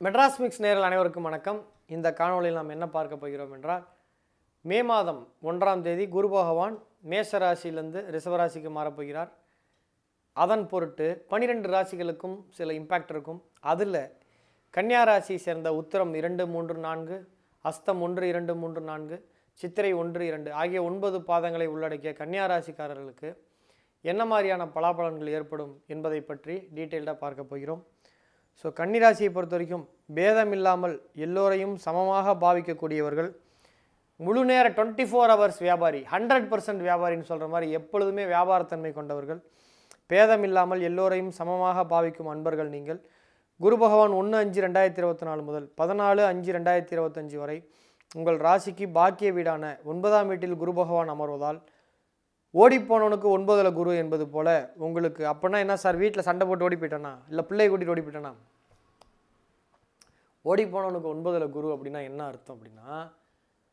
Madras mix நேரில் அனைவருக்கும் வணக்கம். இந்த காணொலியில் நாம் என்ன பார்க்க போகிறோம் என்றால் மே மாதம் ஒன்றாம் தேதி குரு பகவான் மேஷ ராசியிலிருந்து ரிஷவராசிக்கு மாறப்போகிறார் அதன் பொருட்டு பனிரெண்டு ராசிகளுக்கும் சில இம்பேக்ட் இருக்கும். அதில் கன்னியா ராசியை சேர்ந்த உத்திரம் இரண்டு மூன்று நான்கு அஸ்தம் ஒன்று இரண்டு மூன்று நான்கு சித்திரை ஒன்று இரண்டு ஆகிய ஒன்பது பாதங்களை உள்ளடக்கிய கன்னியா ராசிக்காரர்களுக்கு என்ன மாதிரியான பலாபலன்கள் ஏற்படும் என்பதை பற்றி டீட்டெயில்டாக பார்க்க போகிறோம். ஸோ கன்னிராசியை பொறுத்த வரைக்கும் பேதம் இல்லாமல் எல்லோரையும் சமமாக பாவிக்கக்கூடியவர்கள். முழு நேர டுவெண்ட்டி ஃபோர் ஹவர்ஸ் வியாபாரி ஹண்ட்ரட் பர்சன்ட் வியாபாரின்னு சொல்கிற மாதிரி எப்பொழுதுமே வியாபாரத்தன்மை கொண்டவர்கள். பேதம் இல்லாமல் எல்லோரையும் சமமாக பாவிக்கும் அன்பர்கள் நீங்கள். குரு பகவான் ஒன்று அஞ்சு ரெண்டாயிரத்தி இருபத்தி நாலு முதல் பதினாலு அஞ்சு ரெண்டாயிரத்தி இருபத்தஞ்சு வரை உங்கள் ராசிக்கு பாக்கிய வீடான ஒன்பதாம் வீட்டில் குரு பகவான் அமர்வதால் ஓடிப்போனவனுக்கு ஒன்பதில் குரு என்பது போல் உங்களுக்கு அப்போனா என்ன சார்? வீட்டில் சண்டை போட்டு ஓடி போயிட்டானா? இல்லை பிள்ளை கூட்டிட்டு ஓடி போயிட்டானா? ஓடி போனவனுக்கு குரு அப்படின்னா என்ன அர்த்தம் அப்படின்னா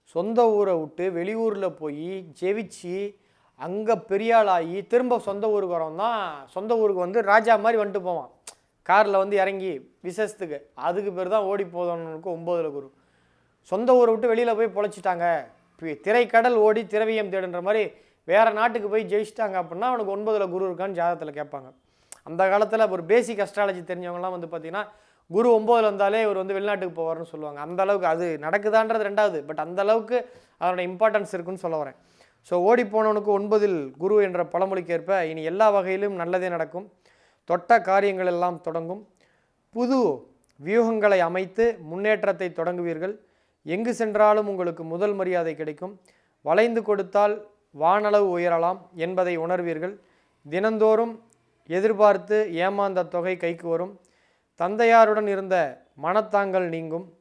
சொந்த ஊரை விட்டு வெளியூரில் போய் ஜெயிச்சு அங்கே பெரியாளாகி திரும்ப சொந்த ஊருக்கு வரவன் தான் சொந்த ஊருக்கு வந்து ராஜா மாதிரி வந்துட்டு போவான். காரில் வந்து இறங்கி விசேஷத்துக்கு. அதுக்கு பேர் தான் ஓடி போதவனுக்கு ஒம்பதில் குரு. சொந்த ஊரை விட்டு வெளியில் போய் பொழைச்சிட்டாங்க. பி- திரைக்கடல் ஓடி திரவியம் தேடுன்ற மாதிரி வேறு நாட்டுக்கு போய் ஜெயிச்சிட்டாங்க அப்படின்னா அவனுக்கு ஒன்பதில் குரு இருக்கான்னு ஜாதகத்தில் கேட்பாங்க. அந்த காலத்தில் ஒரு பேசிக் அஸ்ட்ராலஜி தெரிஞ்சவங்கலாம் வந்து பார்த்திங்கன்னா குரு ஒம்போதுல இருந்தாலே இவர் வந்து வெளிநாட்டுக்கு போவார்னு சொல்லுவாங்க. அந்த அளவுக்கு அது நடக்குதான்றது ரெண்டாவது. பட் அந்த அளவுக்கு அதோட இம்பார்ட்டன்ஸ் இருக்குன்னு சொல்ல வரேன். ஸோ ஓடி போனவனுக்கு ஒன்பதில் குரு என்ற பழமொழிக்கு ஏற்ப இனி எல்லா வகையிலும் நல்லதே நடக்கும். தொட்ட காரியங்கள் எல்லாம் தொடங்கும். புது வியூகங்களை அமைத்து முன்னேற்றத்தை தொடங்குவீர்கள். எங்கு சென்றாலும் உங்களுக்கு முதல் மரியாதை கிடைக்கும். வளைந்து கொடுத்தால் வானளவு உயரலாம் என்பதை உணர்வீர்கள். தினந்தோறும் எதிர்பார்த்து ஏமாந்த தொகை கைக்கு வரும். தந்தையாருடன் இருந்த மனத்தாங்கல் நீங்கும்.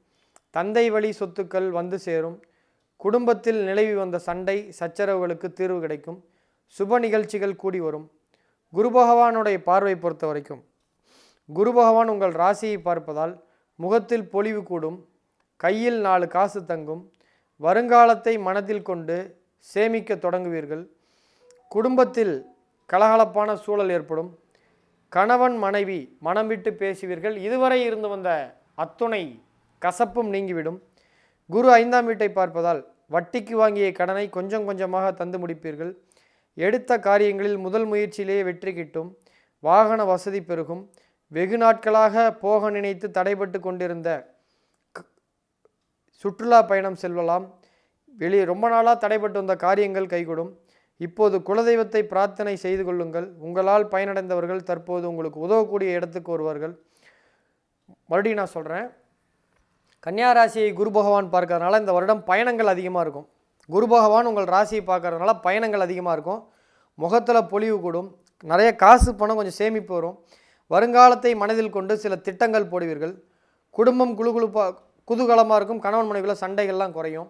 தந்தை வழி சொத்துக்கள் வந்து சேரும். குடும்பத்தில் நிலவி வந்த சண்டை சச்சரவுகளுக்கு தீர்வு கிடைக்கும். சுப நிகழ்ச்சிகள் கூடி வரும். குரு பகவானுடைய பார்வை பொறுத்த வரைக்கும். குரு பகவான் உங்கள் ராசியை பார்ப்பதால் முகத்தில் பொலிவு கூடும். கையில் நாலு காசு தங்கும். வருங்காலத்தை மனதில் கொண்டு சேமிக்க தொடங்குவீர்கள். குடும்பத்தில் கலகலப்பான சூழல் ஏற்படும். கணவன் மனைவி மனம் விட்டு பேசுவீர்கள். இதுவரை இருந்து வந்த அத்துணை கசப்பும் நீங்கிவிடும். குரு ஐந்தாம் வீட்டை பார்ப்பதால் வட்டிக்கு வாங்கிய கடனை கொஞ்சம் கொஞ்சமாக தந்து முடிப்பீர்கள். எடுத்த காரியங்களில் முதல் முயற்சியிலேயே வெற்றி கிட்டும். வாகன வசதி பெருகும். வெகு நாட்களாக போக நினைத்து தடைபட்டு கொண்டிருந்த சுற்றுலா பயணம் செல்லலாம் வெளியே ரொம்ப நாளாக தடைபட்டு வந்த காரியங்கள் கைகூடும். இப்போது குலதெய்வத்தை பிரார்த்தனை செய்து கொள்ளுங்கள். உங்களால் பயனடைந்தவர்கள் தற்போது உங்களுக்கு உதவக்கூடிய இடத்துக்கு வருவார்கள். மறுபடியும் நான் சொல்கிறேன் கன்னியா ராசியை குரு பகவான் பார்க்கறதுனால இந்த வருடம் பயணங்கள் அதிகமாக இருக்கும். குரு பகவான் உங்கள் ராசியை பார்க்கறதுனால பயணங்கள் அதிகமாக இருக்கும். முகத்தில் பொலிவு கூடும். நிறைய காசு பணம் கொஞ்சம் சேமிப்பு வரும். வருங்காலத்தை மனதில் கொண்டு சில திட்டங்கள் போடுவீர்கள். குடும்பம் குழுகுழுப்பா குதூகலமாக இருக்கும். கணவன் மனைவியில் சண்டைகள்லாம் குறையும்.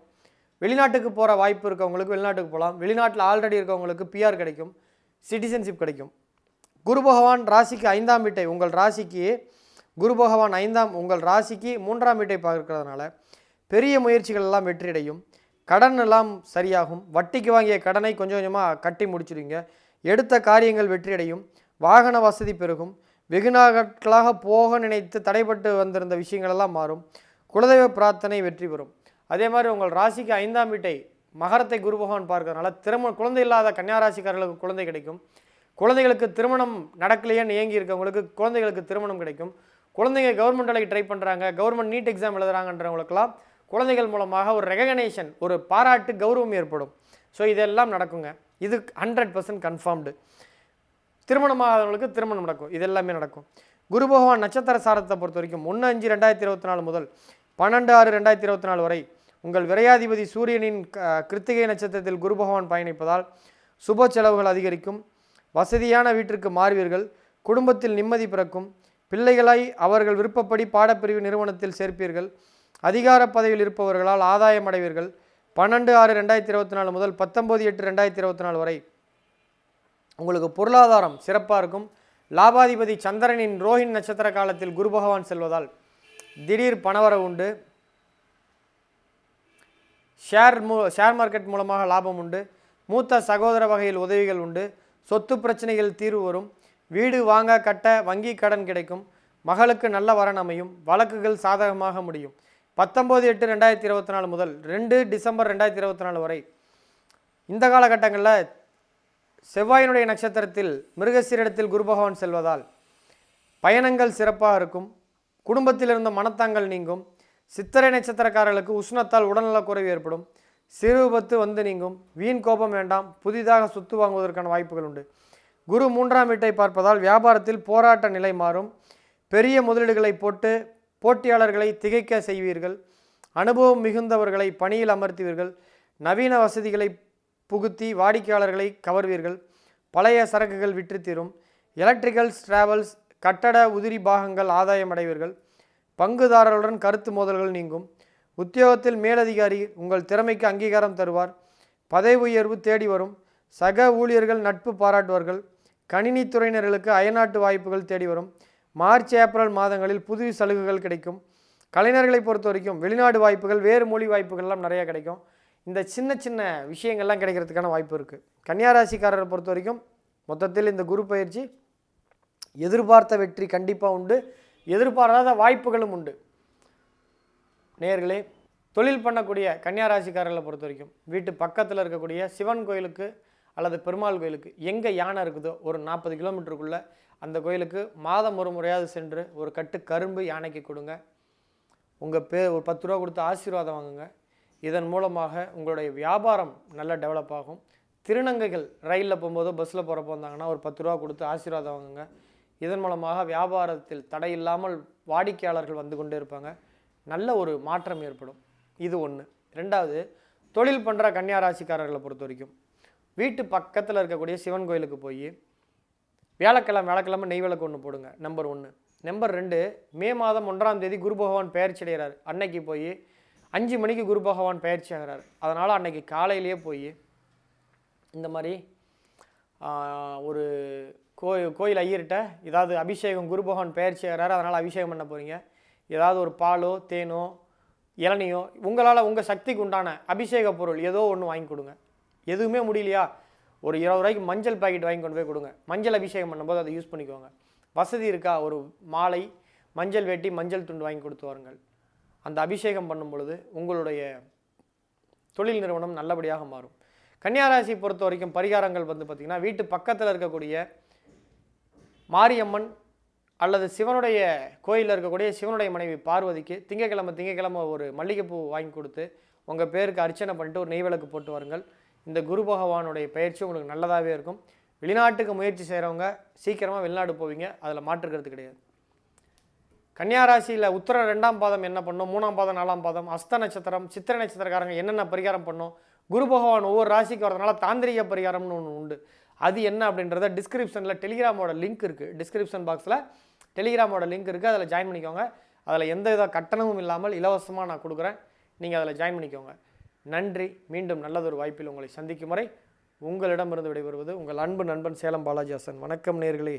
வெளிநாட்டுக்கு போகிற வாய்ப்பு இருக்கவங்களுக்கு வெளிநாட்டுக்கு போகலாம் வெளிநாட்டில் ஆல்ரெடி இருக்கவங்களுக்கு பிஆர் கிடைக்கும். சிட்டிசன்ஷிப் கிடைக்கும். குரு பகவான் ராசிக்கு ஐந்தாம் வீட்டை உங்கள் ராசிக்கு குரு பகவான் ஐந்தாம் உங்கள் ராசிக்கு மூன்றாம் வீட்டை பார்க்கறதுனால பெரிய முயற்சிகள் எல்லாம் வெற்றியடையும். கடன் எல்லாம் சரியாகும். வட்டிக்கு வாங்கிய கடனை கொஞ்சம் கொஞ்சமாக கட்டி முடிச்சிடுவீங்க. எடுத்த காரியங்கள் வெற்றியடையும். வாகன வசதி பெருகும். வெகு நாட்களாக போக நினைத்து தடைபட்டு வந்திருந்த விஷயங்கள் எல்லாம் மாறும். குலதெய்வ பிரார்த்தனை வெற்றி பெறும். அதே மாதிரி உங்கள் ராசிக்கு ஐந்தாம் வீட்டை மகரத்தை குரு பகவான் பார்க்கறதுனால திருமணம் குழந்தை இல்லாத கன்னியா ராசிக்காரர்களுக்கு குழந்தை கிடைக்கும். குழந்தைகளுக்கு திருமணம் நடக்கலையேன்னு ஏங்கி இருக்கவங்களுக்கு குழந்தைகளுக்கு திருமணம் கிடைக்கும். குழந்தைங்க கவர்மெண்ட் வேலைக்கு ட்ரை பண்ணுறாங்க கவர்மெண்ட் நீட் எக்ஸாம் எழுதுறாங்கன்றவங்களுக்கெல்லாம் குழந்தைகள் மூலமாக ஒரு ரெகக்னேஷன் ஒரு பாராட்டு கௌரவம் ஏற்படும். ஸோ இதெல்லாம் நடக்குங்க. இது ஹண்ட்ரட் பர்சன்ட் கன்ஃபார்ம்டு திருமணமாகாதவங்களுக்கு திருமணம் நடக்கும். இது எல்லாமே நடக்கும். குரு பகவான் நட்சத்திர சாரத்தை பொறுத்த வரைக்கும் ஒன்று அஞ்சு ரெண்டாயிரத்தி இருபத்தி நாலு முதல் பன்னெண்டு ஆறு ரெண்டாயிரத்தி இருபத்தி நாலு வரை உங்கள் விரையாதிபதி சூரியனின் க- கிருத்திகை நட்சத்திரத்தில் குரு பகவான் பயணிப்பதால் சுப செலவுகள் அதிகரிக்கும். வசதியான வீட்டிற்கு மாறுவீர்கள். குடும்பத்தில் நிம்மதி பிறக்கும். பிள்ளைகளை அவர்கள் விருப்பப்படி பாடப்பிரிவு நிறுவனத்தில் சேர்ப்பீர்கள். அதிகார பதவியில் இருப்பவர்களால் ஆதாயம் அடைவீர்கள். பன்னெண்டு ஆறு ரெண்டாயிரத்தி இருபத்தி நாலு முதல் பத்தொம்போது எட்டு ரெண்டாயிரத்தி இருபத்தி நாலு வரை உங்களுக்கு பொருளாதாரம் சிறப்பாக இருக்கும். லாபாதிபதி சந்திரனின் ரோஹின் நட்சத்திர காலத்தில் குரு பகவான் செல்வதால் திடீர் பணவரவு உண்டு. ஷேர் மூ ஷேர் மார்க்கெட் மூலமாக லாபம் உண்டு. மூத்த சகோதர வகையில் உதவிகள் உண்டு. சொத்து பிரச்சனைகள் தீர்வு வரும். வீடு வாங்க கட்ட வங்கி கடன் கிடைக்கும். மகளுக்கு நல்ல வரன் அமையும். வழக்குகள் சாதகமாக முடியும். பத்தொம்போது எட்டு ரெண்டாயிரத்தி இருபத்தி நாலு முதல் ரெண்டு டிசம்பர் ரெண்டாயிரத்தி இருபத்தி நாலு வரை. இந்த காலகட்டங்களில் செவ்வாயினுடைய நட்சத்திரத்தில் மிருகசீரிடத்தில் குரு பகவான் செல்வதால் பயணங்கள் சிறப்பாக இருக்கும். குடும்பத்தில் இருந்த மனத்தாங்கள் நீங்கும். சித்திரை நட்சத்திரக்காரர்களுக்கு உஷ்ணத்தால் உடல்நலக்குறைவு ஏற்படும். சிறு விபத்து வந்து நீங்கும். வீண் கோபம் வேண்டாம். புதிதாக சொத்து வாங்குவதற்கான வாய்ப்புகள் உண்டு. குரு மூன்றாம் வீட்டை பார்ப்பதால் வியாபாரத்தில் போராட்ட நிலை மாறும். பெரிய முதலீடுகளை போட்டு போட்டியாளர்களை திகைக்க செய்வீர்கள். அனுபவம் மிகுந்தவர்களை பணியில் அமர்த்துவீர்கள். நவீன வசதிகளை புகுத்தி வாடிக்கையாளர்களை கவர்வீர்கள். பழைய சரக்குகள் விற்று தீரும். எலக்ட்ரிக்கல்ஸ் டிராவல்ஸ் கட்டட உதிரி பாகங்கள் ஆதாயம் அடைவீர்கள். பங்குதாரர்களுடன் கருத்து மோதல்கள் நீங்கும். உத்தியோகத்தில் மேலதிகாரி உங்கள் திறமைக்கு அங்கீகாரம் தருவார். பதவி உயர்வு தேடி வரும். சக ஊழியர்கள் நட்பு பாராட்டுவார்கள். கணினித்துறையினர்களுக்கு அயல்நாட்டு வாய்ப்புகள் தேடி வரும். மார்ச் ஏப்ரல் மாதங்களில் புது சலுகைகள் கிடைக்கும். கலைஞர்களை பொறுத்த வரைக்கும் வெளிநாடு வாய்ப்புகள் வேறு மொழி வாய்ப்புகள்லாம் நிறையா கிடைக்கும். இந்த சின்ன சின்ன விஷயங்கள்லாம் கிடைக்கிறதுக்கான வாய்ப்பு இருக்குது கன்னியாராசிக்காரரை பொறுத்த வரைக்கும் மொத்தத்தில் இந்த குரு பயிற்சி எதிர்பார்த்த வெற்றி கண்டிப்பாக உண்டு. எதிர்பாராத வாய்ப்புகளும் உண்டு. நேர்களே தொழில் பண்ணக்கூடிய கன்னியாராசிக்காரர்களை பொறுத்த வரைக்கும் வீட்டு பக்கத்தில் இருக்கக்கூடிய சிவன் கோயிலுக்கு அல்லது பெருமாள் கோயிலுக்கு எங்கே யானை இருக்குதோ ஒரு நாற்பது கிலோமீட்டருக்குள்ளே அந்த கோயிலுக்கு மாதம் ஒரு முறையாவது சென்று ஒரு கட்டு கரும்பு யானைக்கு கொடுங்க. உங்கள் பே ஒரு பத்து ரூபா கொடுத்து ஆசீர்வாதம் வாங்குங்க. இதன் மூலமாக உங்களுடைய வியாபாரம் நல்லா டெவலப் ஆகும். திருநங்கைகள் ரயிலில் போகும்போதோ பஸ்ஸில் போகிறப்போ வந்தாங்கன்னா ஒரு பத்து ரூபா கொடுத்து ஆசீர்வாதம் வாங்குங்க. இதன் மூலமாக வியாபாரத்தில் தடை இல்லாமல் வாடிக்கையாளர்கள் வந்து கொண்டே இருப்பாங்க. நல்ல ஒரு மாற்றம் ஏற்படும். இது ஒன்று ரெண்டாவது தொழில் பண்ணுற கன்னியாராசிக்காரர்களை பொறுத்த வரைக்கும் வீட்டு பக்கத்தில் இருக்கக்கூடிய சிவன் கோயிலுக்கு போய் வியாழக்கிழமை வியாழக்கிழமை நெய் விளக்கு ஒன்று போடுங்க. நம்பர் ஒன்று நம்பர் ரெண்டு மே மாதம் ஒன்றாம் தேதி குரு பகவான் பெயர்ச்சி அடைகிறார். அன்னைக்கு போய் அஞ்சு மணிக்கு குரு பகவான் பயிற்சி ஆகிறார். அதனால் அன்னைக்கு காலையிலேயே போய் இந்த மாதிரி ஒரு கோயில் கோயில் ஐயர்கிட்ட ஏதாவது அபிஷேகம் குருபகவான் பெயர் சேர்றாரு அதனால் அபிஷேகம் பண்ண போகிறீங்க ஏதாவது ஒரு பாலோ தேனோ இளநியோ உங்களால் உங்கள் சக்திக்கு உண்டான அபிஷேக பொருள் ஏதோ ஒன்று வாங்கி கொடுங்க. எதுவுமே முடியலையா? ஒரு இருபது ரூபாய்க்கு மஞ்சள் பாக்கெட் வாங்கி கொண்டு போய் கொடுங்க. மஞ்சள் அபிஷேகம் பண்ணும்போது அதை யூஸ் பண்ணிக்கோங்க. வசதி இருக்கா? ஒரு மாலை மஞ்சள் வெட்டி மஞ்சள் துண்டு வாங்கி கொடுத்து வாருங்கள். அந்த அபிஷேகம் பண்ணும் பொழுது உங்களுடைய தொழில் நிறுவனம் நல்லபடியாக மாறும். கன்னியாராசி பொறுத்த வரைக்கும் பரிகாரங்கள் வந்து பார்த்திங்கன்னா வீட்டு பக்கத்தில் இருக்கக்கூடிய மாரியம்மன் அல்லது சிவனுடைய கோயிலில் இருக்கக்கூடிய சிவனுடைய மனைவி பார்வதிக்கு திங்கக்கிழமை திங்கக்கிழமை ஒரு மல்லிகைப்பூ வாங்கி கொடுத்து உங்கள் பேருக்கு அர்ச்சனை பண்ணிட்டு ஒரு நெய்விளக்கு போட்டு வாருங்கள். இந்த குரு பகவானுடைய பயிற்சி உங்களுக்கு நல்லதாகவே இருக்கும். வெளிநாட்டுக்கு முயற்சி செய்கிறவங்க சீக்கிரமாக வெளிநாடு போவீங்க. அதில் மாற்றுக்கிறது கிடையாது. கன்னியாராசியில் உத்தர ரெண்டாம் பாதம் என்ன பண்ணும்? மூணாம் பாதம் நாலாம் பாதம் அஸ்த நட்சத்திரம் சித்திர நட்சத்திரக்காரங்க என்னென்ன பரிகாரம் பண்ணும்? குரு பகவான் ஒவ்வொரு ராசிக்கு வரதுனால தாந்திரிக பரிகாரம்னு ஒன்று உண்டு. அது என்ன அப்படின்றத டிஸ்கிரிப்ஷனில் டெலிகிராமோட லிங்க் இருக்குது டிஸ்கிரிப்ஷன் பாக்ஸில் டெலிகிராமோட லிங்க் இருக்குது அதில் ஜாயின் பண்ணிக்கோங்க. அதில் எந்த வித கட்டணமும் இல்லாமல் இலவசமாக நான் கொடுக்குறேன். நீங்கள் அதில் ஜாயின் பண்ணிக்கோங்க. நன்றி. மீண்டும் நல்லதொரு வாய்ப்பில் உங்களை சந்திக்கும் வரை உங்களிடமிருந்து விடைபெறுவது உங்கள் அன்பு நண்பன் சேலம் பாலாஜி ஹாசன். வணக்கம் நேர்களே.